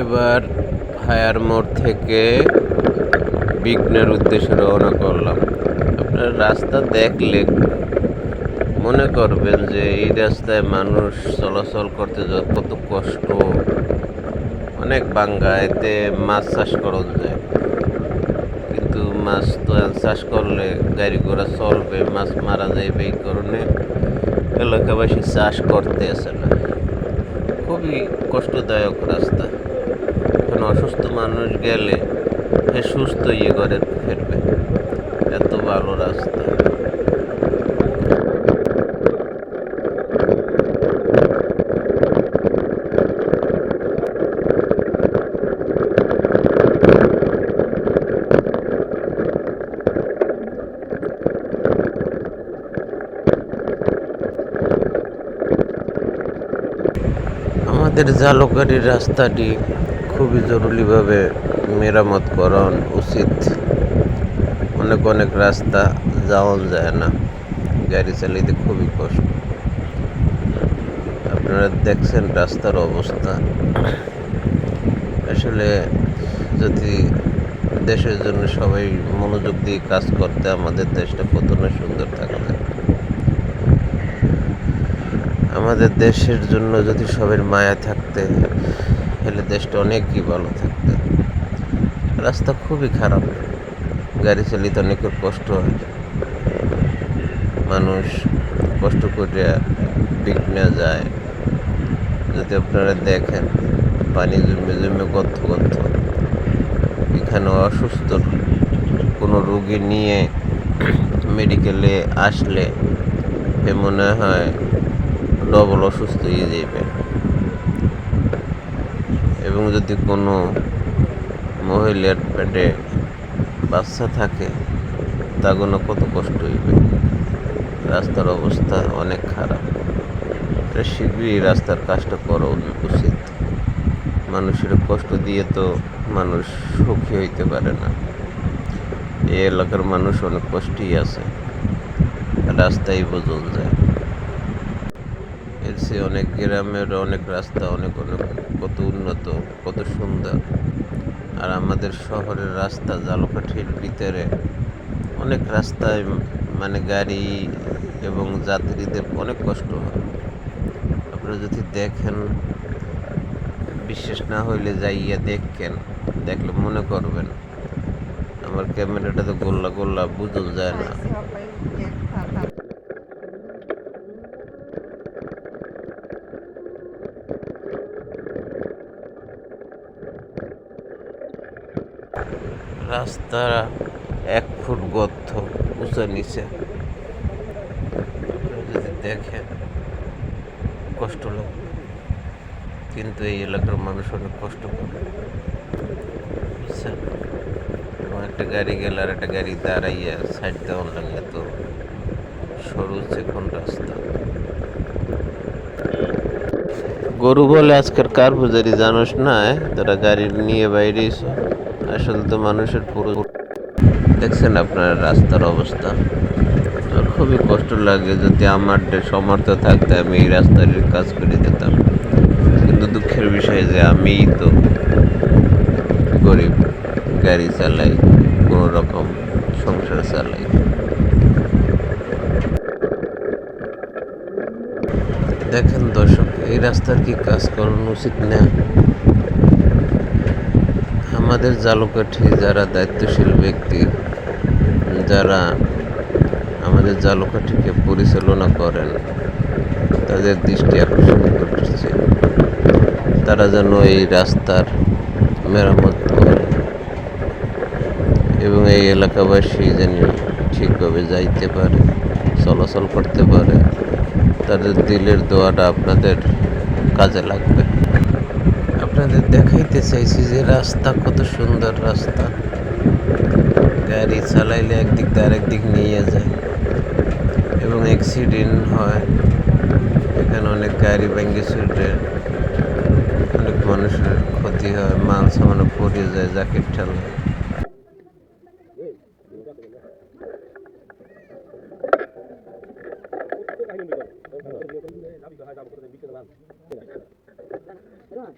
এবার হায়ার মোড় থেকে বিঘ্নের উদ্দেশ্যে রওনা করলাম। আপনার রাস্তা দেখলে মনে করবেন যে এই রাস্তায় মানুষ চলাচল করতে কত কষ্ট, অনেক বাঙ্গা, এতে মাছ চাষ করা যায়। কিন্তু মাছ তো চাষ করলে গাড়ি ঘোড়া চলবে, মাছ মারা যাইবে এই কারণে এলাকাবাসী চাষ করতে আসে না। খুবই কষ্টদায়ক রাস্তা। অসুস্থ মানুষ গেলে সে সুস্থ ইয়ে করে ফিরবে এত ভালো রাস্তা। আমাদের জালকারির রাস্তাটি খুবই জরুরিভাবে মেরামত করণ উচিত। অনেক অনেক রাস্তা যাওয়া যায় না। গাড়ি চালাইতে খুবই কষ্ট। আপনারা দেখছেন রাস্তার অবস্থা। আসলে যদি দেশের জন্য সবাই মনোযোগ দিয়ে কাজ করতে, আমাদের দেশটা কত না সুন্দর থাকবে। আমাদের দেশের জন্য যদি সবের মায়া থাকতে তাহলে দেশটা অনেকই ভালো থাকতে। রাস্তা খুবই খারাপ। গাড়ি চালিতে অনেকের কষ্ট হয়। মানুষ কষ্ট করে বিঘ্নে যায়। যদি আপনারা দেখেন, পানি জমে জমে গর্ত গর্ত। এখানে অসুস্থ কোনো রোগী নিয়ে মেডিকেলে আসলে মনে হয় ডবল অসুস্থ হয়ে যাবে এবং যদি কোনো মহিলার পেটে বাচ্চা থাকে, তাগুলো কত কষ্ট হইবে? রাস্তার অবস্থা অনেক খারাপ। এটা শীঘ্রই রাস্তার কাজটা করা উচিত। মানুষের কষ্ট দিয়ে তো মানুষ সুখী হইতে পারে না। এই এলাকার মানুষ অনেক কষ্টই আছে। রাস্তাই বোঝন যায়। এর চেয়ে অনেক গ্রামের অনেক রাস্তা অনেক অনেক সুন্দর আর আমাদের শহরের রাস্তা জালকাঠির ভিতরে অনেক রাস্তায় মানে গাড়ি এবং যাত্রীদের অনেক কষ্ট হয়। আপনারা যদি দেখেন, বিশ্বাস না হইলে যাইয়া দেখেন, দেখলে মনে করবেন, আমার ক্যামেরাটা তো গোল্লা গোল্লা বুঝল যায় না। রাস্তা এক ফুট গর্ত উঁচা নিচে। যদি দেখেন, কষ্ট লাগে। কিন্তু এই এলাকার মানুষ অনেক কষ্ট করে। একটা গাড়ি গেলে আর একটা গাড়ি দাঁড়াইয়া সাইড দেওয়ার লাগে তো সরু চিকন রাস্তা। গরু বলে আজকের কার পূজারি জানোস না তারা গাড়ি নিয়ে বাইরে আসলে তো মানুষের পুরো দেখছেন আপনার রাস্তার অবস্থা। খুবই কষ্ট লাগে যদি আমার সমর্থ থাকতে আমি এই রাস্তার কাজ করে দিতাম কিন্তু দুঃখের বিষয় যে আমি তো গরিব, গাড়ি চালাই কোনো রকম সংসার চালাই। দেখেন দর্শক, এই রাস্তার কি কাজ করানো উচিত না? আমাদের জালকাঠি যারা দায়িত্বশীল ব্যক্তি, যারা আমাদের জালকাঠিকে পরিচালনা করেন, তাদের দৃষ্টি আকর্ষণ করতেছে। তারা যেন এই রাস্তার মেরামত করে এবং এই এলাকাবাসী যেন ঠিকভাবে যাইতে পারে, চলাচল করতে পারে। তাদের দিলের দোয়াটা আপনাদের কাজে লাগবে। আপনাদের দেখাইতে চাইছি যে রাস্তা কত সুন্দর রাস্তা গাড়ি চালাইলে একদিক দিয়ে আরেক দিক নিয়ে যায় এবং অ্যাক্সিডেন্ট হয় এখানে অনেক গাড়ি ভেঙে ছুটে অনেক মানুষের ক্ষতি হয় মাল সামান্য পড়ে যায় জ্যাকেট ঠেলা ও আমি